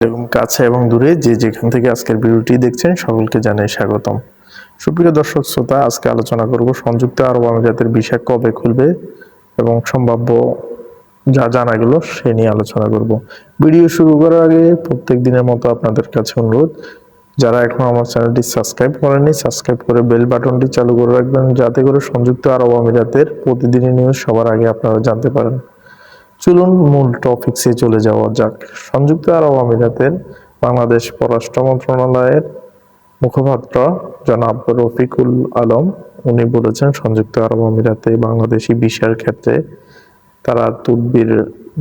এবং কাছে এবং দূরে যে যেখান থেকে আজকের ভিডিওটি দেখছেন সকলকে জানাই স্বাগতম। সুপ্রিয় দর্শক শ্রোতা, আজকে আলোচনা করব সংযুক্ত আরব আমিরাতের ভিসা কবে খুলবে এবং সম্ভাব্য যা জানা গেল সে নিয়ে আলোচনা করব। ভিডিও শুরু করার আগে প্রত্যেক দিনের মতো আপনাদের কাছে অনুরোধ, যারা এখন আমার চ্যানেলটি সাবস্ক্রাইব করেননি, সাবস্ক্রাইব করে বেল বাটনটি চালু করে রাখবেন, যাতে করে সংযুক্ত আরব আমিরাতের প্রতিদিনের নিউজ সবার আগে আপনারা জানতে পারেন। চলুন মূল টপিকসে চলে যাওয়া যাক। সংযুক্ত আরব আমিরাতের বাংলাদেশ পররাষ্ট্র মন্ত্রণালয়ের মুখপাত্র জনাব রফিকুল আলম, উনি বলেছেন, সংযুক্ত আরব আমিরাতে বাংলাদেশি ভিসার ক্ষেত্রে তারা তুদ্বির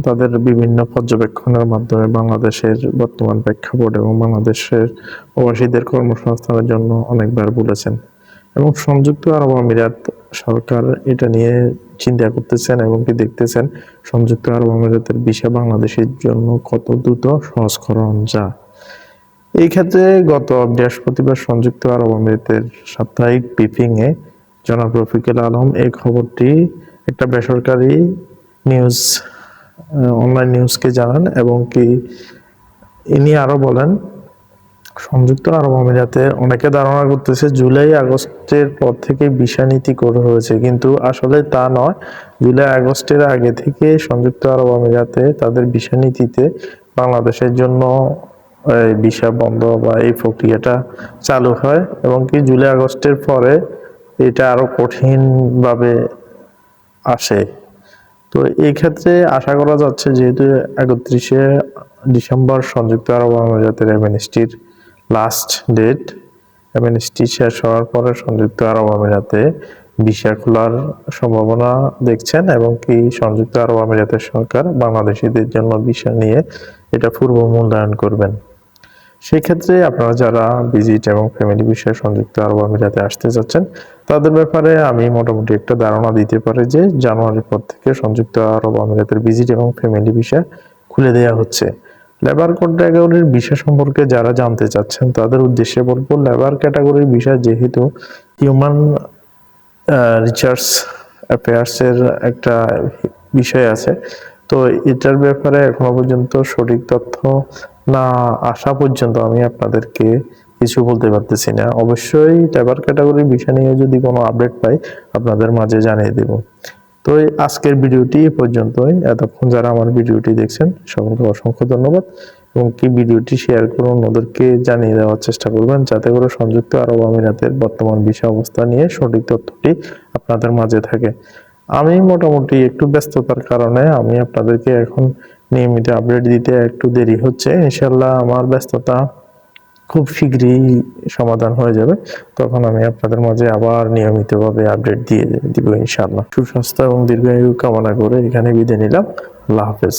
তাদের বিভিন্ন পর্যবেক্ষণের মাধ্যমে বাংলাদেশের বর্তমান প্রেক্ষাপট এবং বাংলাদেশের প্রবাসীদের কর্মসংস্থানের জন্য অনেকবার বলেছেন। এবং সংযুক্ত আরব আমিরাত সরকার এটা নিয়ে চিন্তা করতেছেন এবং কি দেখতেছেন সংযুক্ত আরব আমিরাতের ভিসা বাংলাদেশের জন্য কত দ্রুত সংস্করণ যা। এই ক্ষেত্রে গত বৃহস্পতিবার সংযুক্ত আরব আমিরাতের সাপ্তাহিক ব্রিফিং এ জনাব রফিকুল আলম এই খবরটি একটা বেসরকারি নিউজ অনলাইন নিউজকে জানান এবং কি ইনি আরও বলেন সংযুক্ত আরব আমিরাতে অনেকে ধারণা করতেছে জুলাই আগস্টের পর থেকে ভিসা নীতি করে হয়েছে। কিন্তু আসলে তা নয়। জুলাই আগস্টের আগে থেকে সংযুক্ত আরব আমিরাতে তাদের ভিসা নীতিতে বাংলাদেশের জন্য ভিসা বন্ধ বা এই প্রক্রিয়াটা চালু হয় এবং কি জুলাই আগস্টের পরে এটা আরও কঠিনভাবে আসে। তো এই ক্ষেত্রে আশা করা যাচ্ছে যেহেতু একত্রিশে ডিসেম্বর সংযুক্ত আরব আমিরাতের এমএনএসটির লাস্ট ডেট এমএনএসটি শেষ হওয়ার পরে সংযুক্ত আরব আমিরাতে ভিসা খোলার সম্ভাবনা দেখছেন এবং কি সংযুক্ত আরব আমিরাতের সরকার বাংলাদেশিদের জন্য ভিসা নিয়ে এটা পূর্ব মূল্যায়ন করবেন। সেক্ষেত্রে আপনারা যারা ভিজিট এবং ফ্যামিলি বিষয়ে সংযুক্ত আরব আমিরাতে আসতে যাচ্ছেন, তাদের ব্যাপারে আমি মোটামুটি একটা ধারণা দিতে পারি যে জানুয়ারির পর থেকে সংযুক্ত আরব আমিরাতের ভিজিট এবং ফ্যামিলি ভিসা খুলে দেওয়া হচ্ছে। লেবার ক্যাটাগরির বিষয় সম্পর্কে যারা জানতে চাচ্ছেন, তাদের উদ্দেশ্যে বলব লেবার ক্যাটাগরির বিষয় যেহেতু হিউম্যান রিচার্জ অ্যাফেয়ার্সের একটা বিষয় আছে, তো এটার ব্যাপারে এখনও পর্যন্ত সঠিক তথ্য না আসা পর্যন্ত আমি আপনাদেরকে কিছু বলতে পারতেছি না। অবশ্যই লেবার ক্যাটাগরির বিষয় নিয়ে যদি কোনো আপডেট পাই, আপনাদের মাঝে জানিয়ে দেব। তো আজকের ভিডিওটি পর্যন্তই। এতক্ষণ যারা আমার ভিডিওটি দেখছেন, সকলকে অসংখ্য ধন্যবাদ এবং কি ভিডিওটি শেয়ার করুন ওদেরকে জানিয়ে দেওয়ার চেষ্টা করবেন যাতে করে সংযুক্ত আরব আমিরাতের বর্তমান বিষয় অবস্থা নিয়ে সঠিক তথ্যটি আপনাদের মাঝে থাকে। আমি মোটামুটি একটু ব্যস্ততার কারণে আমি আপনাদেরকে এখন নিয়মিত আপডেট দিতে একটু দেরি হচ্ছে। ইনশাল্লাহ আমার ব্যস্ততা খুব শীঘ্রই সমাধান হয়ে যাবে। তখন আমি আপনাদের মাঝে আবার নিয়মিতভাবে আপডেট দিয়ে দিব ইনশাআল্লাহ। সুস্বাস্থ্য এবং দীর্ঘায়ু কামনা করে এখানে বিদায় নিলাম। আল্লাহ হাফেজ।